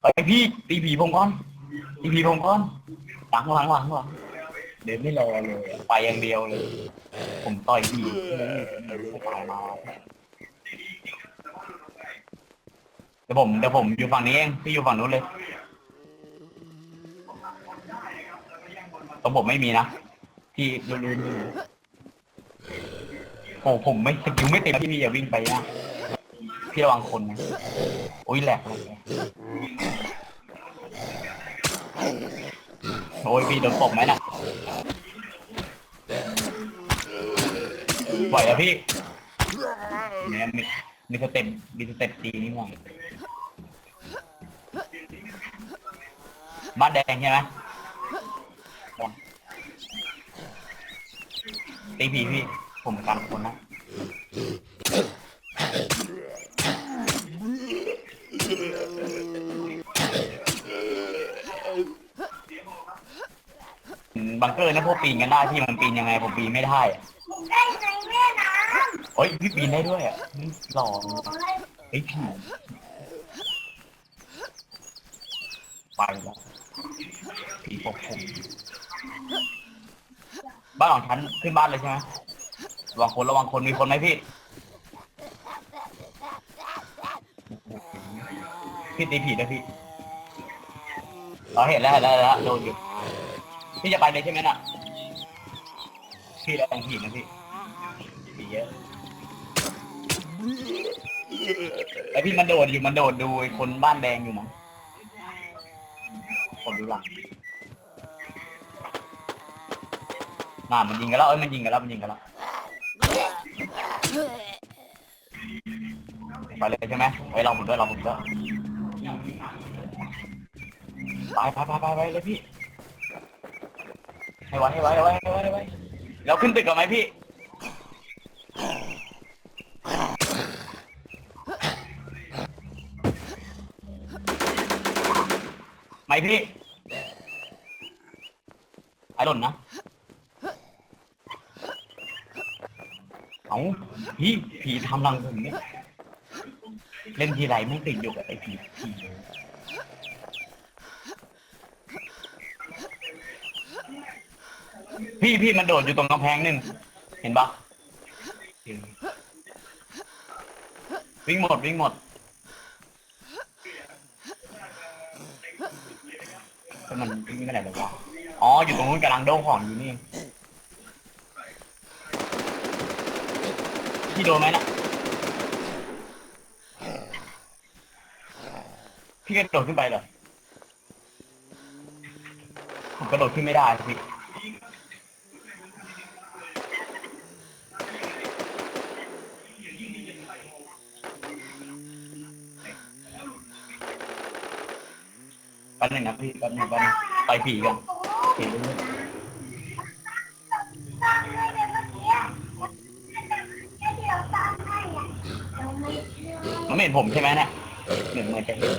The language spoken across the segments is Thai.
ไปพี่ตีผีผมก่อนตีผีผมก่อนหลังหลังหลังหลังเดินไม่รอเลย ไปอย่างเดียวเลย ผมต่อยผีไม่ตายมาเดี๋ยวผมเดี๋ยวผมอยู่ฝั่งนี้เองพี่อยู่ฝั่งนู้นเลยตรงผมไม่มีนะที่รุนๆโอ้ผมไม่สกิลไม่เต็มพี่อย่าวิ่งไปนะพี่ระวังคนนะโอ้ยแหลกเลยโอ้ยพี่โดนตบไหมน่ะไหวอะพี่เนี่ยมีมีสเต็ปมีสเต็ปตีนี่หน่อย บ้านแดงใช่ไหมตีผีพี่ ผมกันคนนะอืมบังเกอร์นะพวกปีนกันได้พี่มันปีนยังไงผมปีนไม่ได้อะได้ไหมแม่น้โอ้ยพี่ปีนได้ด้วยอะนี่หล่อเฮ้ยพี่ไปแล้ว ผีปกผมบ้านของฉันขึ้นบ้านเลยใช่ไหมระวังคนระวังคนมีคนไหมพี่ พี่ตีผีด้วยพี่เราเห็นแล้วเห็นแล้วเห็นแล้วโดนอยู่พี่จะไปเลยใช่ไหมน่ะ พี่ระวังผีนะพี่ผีเยอะไอพี่มันโดดอยู่มันโดดดูไอ้คนบ้านแดงอยู่มั้งคนดูหลัง น่ามันยิงกันแล้วเอ้ยมันยิงกันแล้วมันยิงกันแล้วไปเลยใช่ไหมไว้เราผมด้วยเราผมด้วยไปไปไปไปไปเลยพี่ให้ไว้ให้ไว้ให้ไว้ให้ไว้ให้ไว้เราขึ้นตึกกันไหมพี่ไหมพี่ไอ้หล่นนะ พี่ผีทำรังผมเนี่ยเล่นทีไรไม่ติดอยู่กับไอ้ผีผีพี่พี่มันโดดอยู่ตรงกำแพงนึ่งเห็นปะวิ่งหมดวิ่งหมดแต่มันวิ่งไปไหนแล้ววะอ๋ออยู่ตรงนู้นกำลังโดนของอยู่นี่ พี่โดนไหมน่ะพี่กระโดดขึ้นไปเหรอผมกระโดดขึ้นไม่ได้พี่แป๊บหนึงนะพี่แป๊บหนึงแป๊บหนึงไปผีกันผีเรื่อย มันไม่เห็นผมใช่ไหมเนี่ยเหมือนเหมือนจะเห็น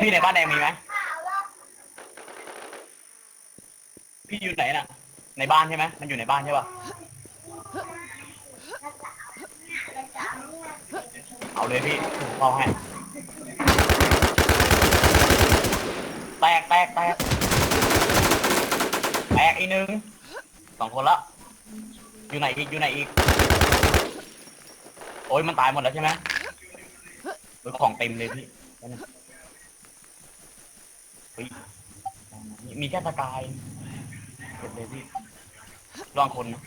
พี่ในบ้านแดงมีไหมพี่อยู่ไหนน่ะ ในบ้านใช่ไหมมันอยู่ในบ้านใช่ป่ะเอาเลยพี่ผมเข้าให้แตกแตกแตกแตกอีกหนึ่งสองคนละอยู่ไหนอีกอยู่ไหนอีก โอ้ยมันตายหมดแล้วใช่ไหมโอ้ยของเต็มเลยพี่เฮ้ยมีแค่สกายเก็บเลยพี่ลองคนนะ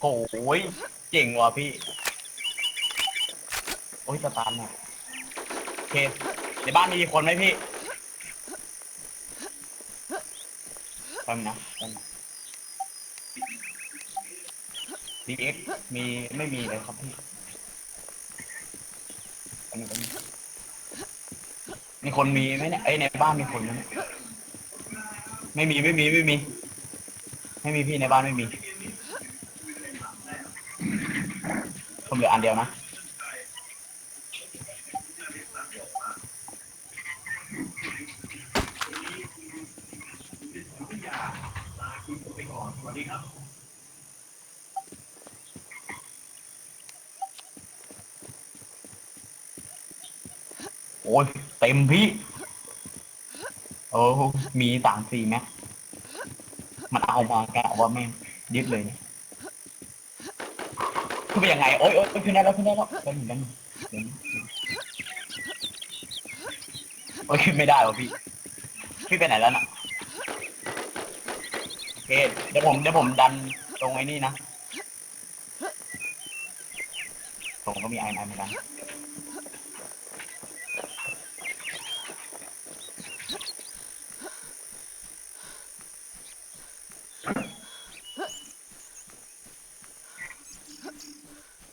โอ้ยเจ๋งว่ะพี่ โอ้ยสตาร์ทหน่อยโอเคในบ้านมีคนไหมพี่ ป๊บนะแป๊บนะ DX มีไม่มีเลยครับพี่แป๊บนึงแป๊บนึงมีคนมีไหมเนี่ยเอ้ยในบ้านมีคนไหมเนี่ยไม่มีไม่มีไม่มี ไม่มีพี่ในบ้านไม่มีผมเหลืออันเดียวนะ โอ้ยเต็มพี่ โอ้มีสามสี่แม็กมันเอามาแกะว่าแม่งยึดเลยเนี่ยขึ้นไปยังไง โอ้ยโอ้ยขึ้นได้แล้วขึ้นได้แล้วขึ้นได้แล้วโอ้ยขึ้นไม่ได้วะพี่ พี่ไปไหนแล้วน่ะ เคเดี๋ยวผมเดี๋ยวผมดันตรงไอ้นี่นะผมก็มีไอ้ไม้เหมือนกัน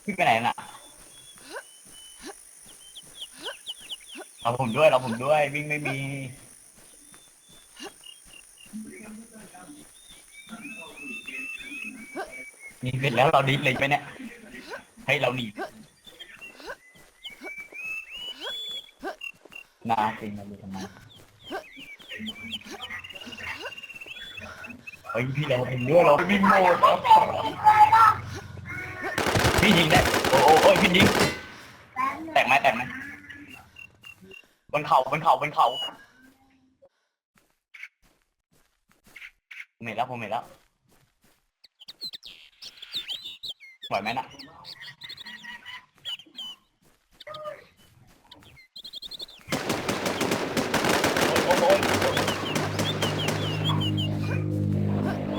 พี่ไปไหนน่ะเราผมด้วยเราผมด้วยวิ่งไม่มี นี่เสร็จแล้วเราดิสเลยไหมเนี่ย ให้เราหนีนาจริงเราดูทำไมเฮ้ยพี่เราผมด้วยเราวิ่งโมดแล้วพี่ยิงได้โอ้โอ้ยพี่ยิงแป๊บนึงแตกไหมแตกไหมบนเขาบนเขาบนเขาผมเห็นแล้วผมเห็นแล้ว ไหวไหมน่ะโอ้ยโอ้ยโอ้ย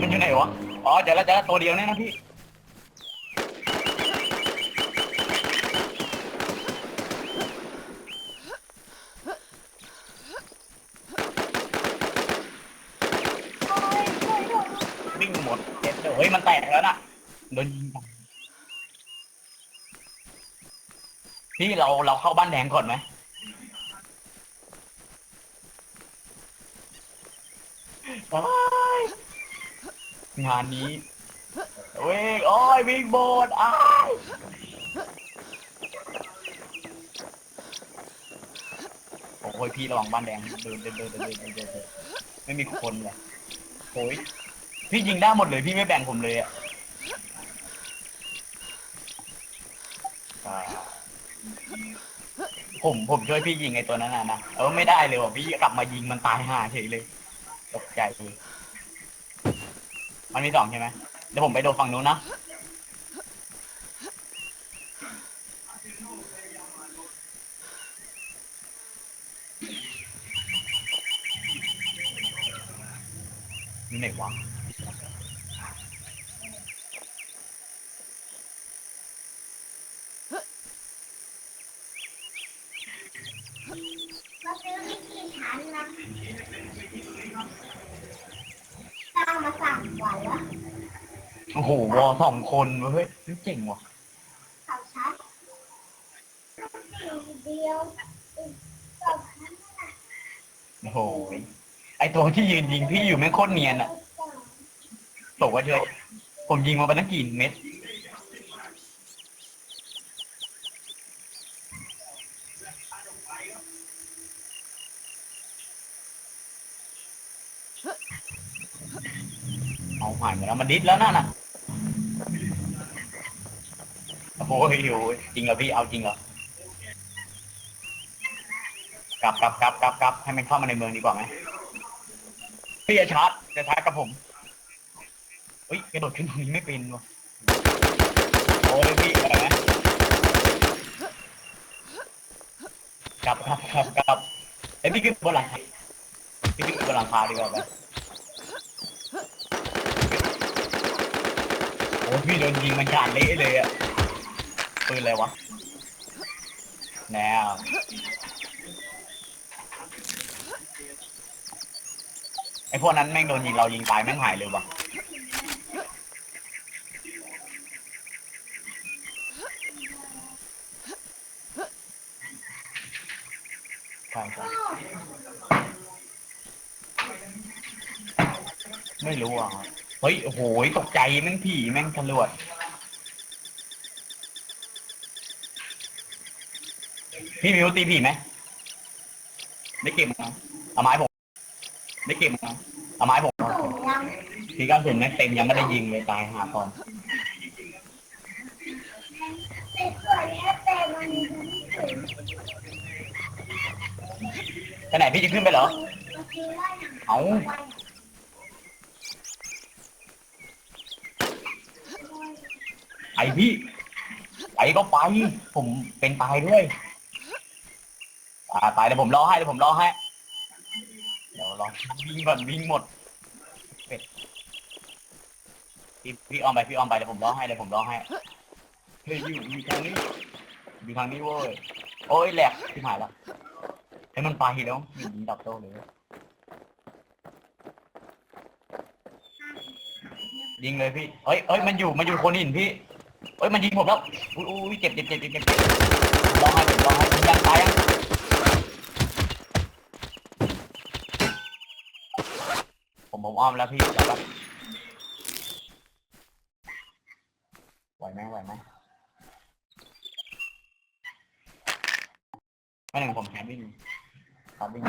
มันอยู่ไหนวะ อ๋อเดี๋ยวเราจะตัวเดียวแน่นะพี่ พี่เราเราเข้าบ้านแดงก่อนไหมงานนี้เวกยโอ้ยวิ่งโบดอ้ายโอ้ยพี่ระวังบ้านแดงเดินเดินเดินเดินเดินเดินไม่มีคนเลยโอ้ยพี่ยิงได้หมดเลยพี่ไม่แบ่งผมเลยอะ ผมผมช่วยพี่ยิงไอ้ตัวนั้นน่ะนะเออไม่ได้เลยว่ะพี่กลับมายิงมันตายห่าเฉยเลยตกใจเลยมันมีสองใช่ไหมเดี๋ยวผมไปโดนฝั่งนู้นนะอยู่ไหนวะ เราซื้อไม่กี่ชั้นนะ สร้างมาสั่งวันละโอ้โหวอสองคนเว้ยเจ๋งว่ะสองชั้นทีเดียวอีกสองชั้นน่ะโอ้โหไอตัวที่ยืนยิงพี่อยู่แม่งโคตรเนียนอะสองบอกว่าช่วยผมยิงมาไปตั้งกี่เม็ด อาหายหมดแล้วมันดิสแล้วนั่นน่ะโอ้โหโอ้ยจริงเหรอพี่เอาจริงเหรอกลับกลับกลับกลับกลับให้มันเข้ามาในเมืองดีกว่าไหมพี่จะชาร์จจะชาร์จกับผมเฮ้ยกระโดดขึ้นตรงนี้ไม่เป็นวะโอ้ยพี่อะไรนะกลับกลับกลับกลับไอ้พี่ขึ้นบนหลังพี่ขึ้นบนหลังคาดีกว่าไป อ้พี่โดนยิงมันขาดเละเลยอะปืนอะไรวะแนวไอพวกนั้นแม่งโดนยิงเรายิงตายแม่งหายเลยวะใช่ใช่ไม่รู้อะ เฮ้ย โอ้โห ตกใจแม่งผีแม่งตำรวจพี่มิวตีผีไหมได้เก็บมาเอาไม้ผมได้เก็บมาเอาไม้ผมส่งยังพี่กระสุนแม่งเต็มยังไม่ได้ยิงเลยตายหาตอนติดสวยแค่แต่มันไปไหนพี่จะขึ้นไปเหรอ เอา ไอพี่ไปก็ไป ผมเป็นตายด้วยอ่าตายเดี๋ยวผมรอให้เดี๋ยวผมรอให้ เดี๋ยวรอวิ่งก่อนวิ่งหมดเป็ดพี่พี่ออมไปพี่ออมไปเดี๋ยวผมรอให้เดี๋ยวผมรอให้เฮ้ยอยู่อยู่ทางนี้อยู่ทางนี้เว้ยโอ้ยแหลกที่หายแล้วให้มันไปแล้วยิงดับโต้เลยยิงเลยพี่เฮ้ยเฮ้ยมันอยู่มันอยู่คนหินพี่ เฮ้ยมันยิงผมแล้วอุ้ยอุ้ยเจ็บเจ็บเจ็บเจ็บเจ็บร้องไห้ผมร้องไห้ผมยังตายยังผมผมอ้อมแล้วพี่จับแล้วไหมไหวไหมไม่หนึ่งผมแขนวิ่งครับวิ่ง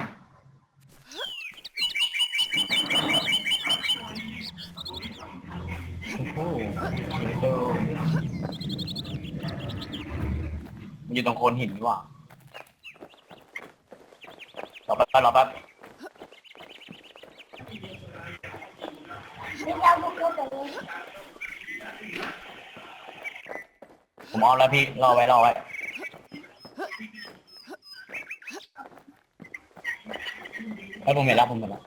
โอ้โหเดี๋ยว มันอยู่ตรงโคนหินนี่หว่ะรอแป๊บรอแป๊บเราบุกเข้าไปเลยผมเอาแล้วพี่ รอไว้ รอไว้เฮ้ผมเห็นแล้วผมเห็นแล้ว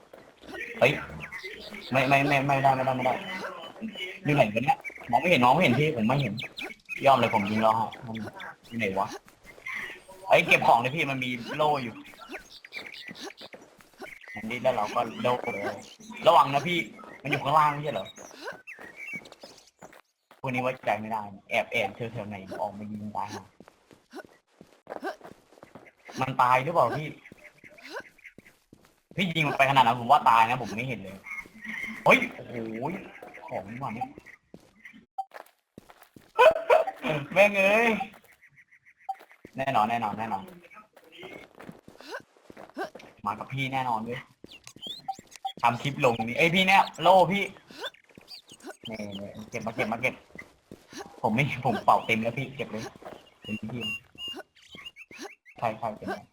เฮ้ย ไม่ไม่ไม่ไม่ได้ไม่ได้ไม่ได้อยู่ไหนกันเนี่ยมองไม่เห็นมองไม่เห็นพี่ผมไม่เห็น ยอมเลยผมยิงรอฮะ มันอยู่ไหนวะเฮ้ยเก็บของเลยพี่มันมีโล่อยู่อันนี้แล้วเราก็โล่เลยระวังนะพี่มันอยู่ข้างล่างไม่ใช่เหรอพวกนี้ไว้ใจไม่ได้ แอบแอบเธอแถวไหนออกมายิงตายหามันตายหรือเปล่าพี่ พี่ยิงมันไปขนาดนั้นผมว่าตายนะผมไม่เห็นเลยเฮ้ยโอ้โหของนี่หวานแม่งเอ้ย แน่นอนแน่นอนแน่นอน มากับพี่แน่นอนด้วยทำคลิปลงนี่เอ้ยพี่เนี่ยโล่พี่นี่นี่เก็บมาเก็บมาเก็บ ผมไม่ผมเป่าเต็มแล้วพี่เก็บเลยเต็มที่ใช่ใช่เก็บเลย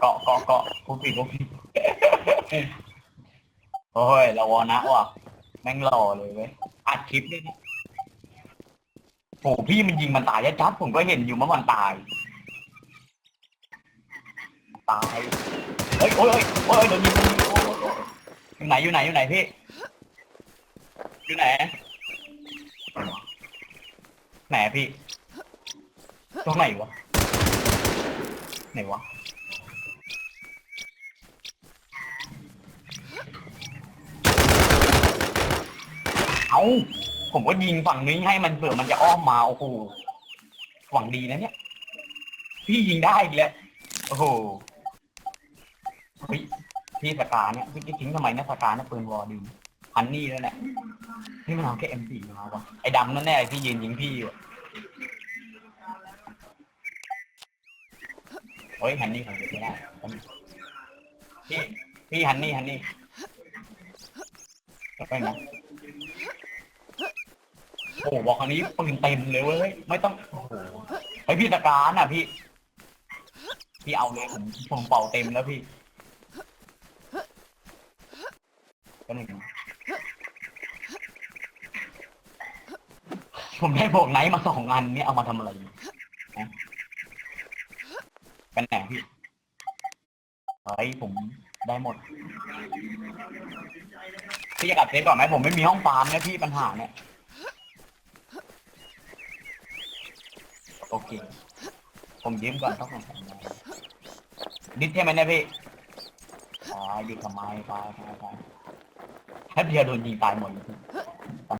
เกาะเกาะเกาะพูดผิดพูดผิดโอ้ยเราวอนะว่ะแม่งหล่อเลยเว้ยอัดคลิปด้วย โหพี่มันยิงมันตายยัดๆผมก็เห็นอยู่เมื่อวันตาย ตายเฮ้ยโอ้ยโอ้ยโอ้ยโดนยิงโดนยิงโอ้ยโอ้ยอยู่ไหนอยู่ไหนอยู่ไหนพี่อยู่ไหนไหนพี่ตรงไหนวะไหนวะเอา ผมก็ยิงฝั่งนี้ให้มันเผื่อมันจะอ้อมมาโอ้โหหวังดีนะเนี่ย พี่ยิงได้อีกแล้วโอ้โหเฮ้ยพี่สกาเนี่ยพี่ทิ้งทำไมเนี่ยสกาเนี่ยปืนวอลดีฮันนี่แล้วแหละนี่มันเอาแค่เอ็มสี่มาวะไอ้ดำนั่นแน่เลยที่ยืนยิงพี่อยู่อะเฮ้ยฮันนี่ของเด็กไม่ได้พี่พี่ฮันนี่ฮันนี่ไปนะโอ้โหบอกคราวนี้ปืนเต็มเลยเว้ยไม่ต้องโอ้โหไอพี่สการน่ะพี่ พี่เอาเลยผมผมเป่าเต็มแล้วพี่ก็หนึ่งผมได้บอกไนท์มาสองอันเนี่ยเอามาทำอะไรนะเป็นไหนพี่เฮ้ยผมได้หมด พี่จะกลับเซฟก่อนไหมผมไม่มีห้องฟาร์มนะพี่ปัญหาเนี่ย โอเค ผมยืมก่อนต้องทำงผมนดิสใช่ไหมเนี่ยพี่อ๋อดิสทำไมตายตายตายแค่เดียวโดนยิงตายหมดเลยพี่